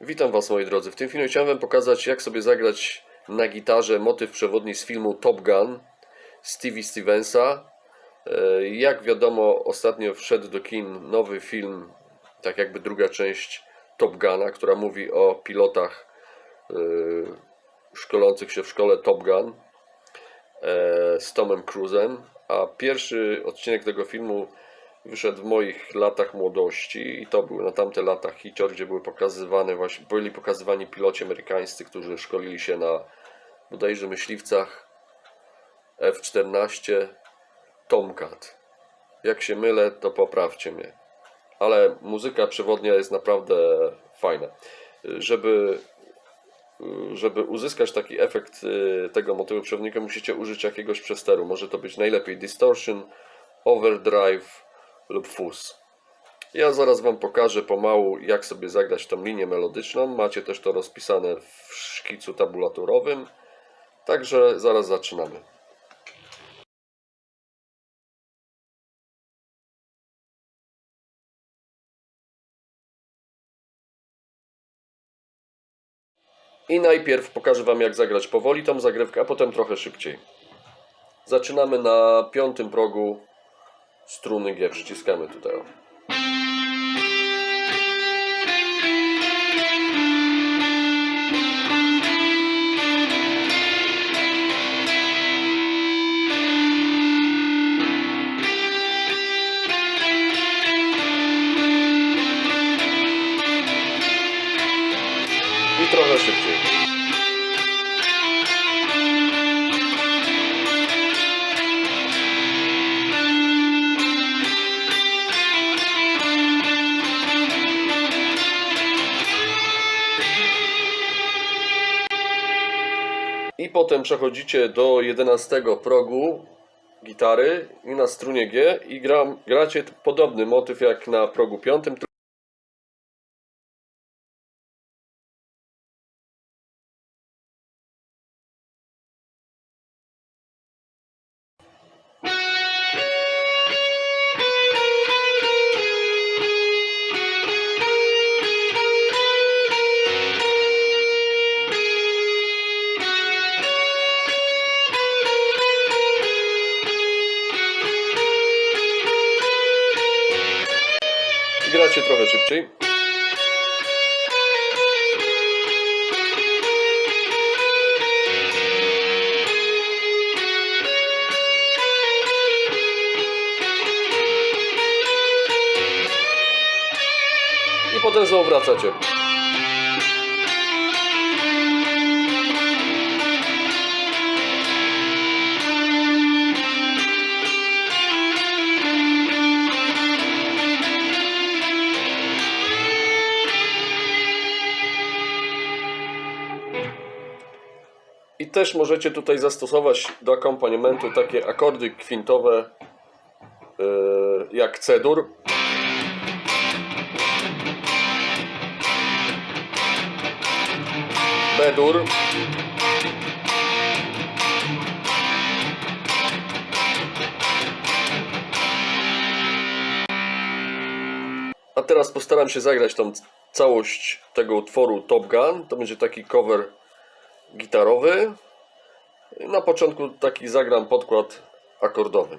Witam Was moi drodzy. W tym filmie chciałem pokazać jak sobie zagrać na gitarze motyw przewodni z filmu Top Gun Stevie Stevensa. E, Jak wiadomo ostatnio wszedł do kin nowy film, tak jakby druga część Top Guna, która mówi o pilotach e, szkolących się w szkole Top Gun e, z Tomem Cruise'em, a pierwszy odcinek tego filmu wyszedł w moich latach młodości i to były na tamte lata hicior, gdzie były pokazywane właśnie, byli pokazywani piloci amerykańscy, którzy szkolili się na bodajże myśliwcach F-14 Tomcat. Jak się mylę, to poprawcie mnie. Ale muzyka przewodnia jest naprawdę fajna. Żeby żeby uzyskać taki efekt y, tego motywu przewodnika, musicie użyć jakiegoś przesteru. Może to być najlepiej distortion, overdrive lub fuzz. Ja zaraz Wam pokażę pomału, jak sobie zagrać tą linię melodyczną. Macie też to rozpisane w szkicu tabulaturowym. Także zaraz zaczynamy. I najpierw pokażę Wam, jak zagrać powoli tą zagrywkę, a potem trochę szybciej. Zaczynamy na piątym progu struny G. Przyciskamy tutaj. I trochę szybciej. I potem przechodzicie do 11 progu gitary i na strunie G i gram, gracie podobny motyw jak na progu 5, szybciej. I potem znowu wracacie. I też możecie tutaj zastosować do akompaniamentu takie akordy kwintowe yy, jak C-dur. B-dur. A teraz postaram się zagrać tą całość tego utworu Top Gun. To będzie taki cover gitarowy. Na początku taki zagram podkład akordowy.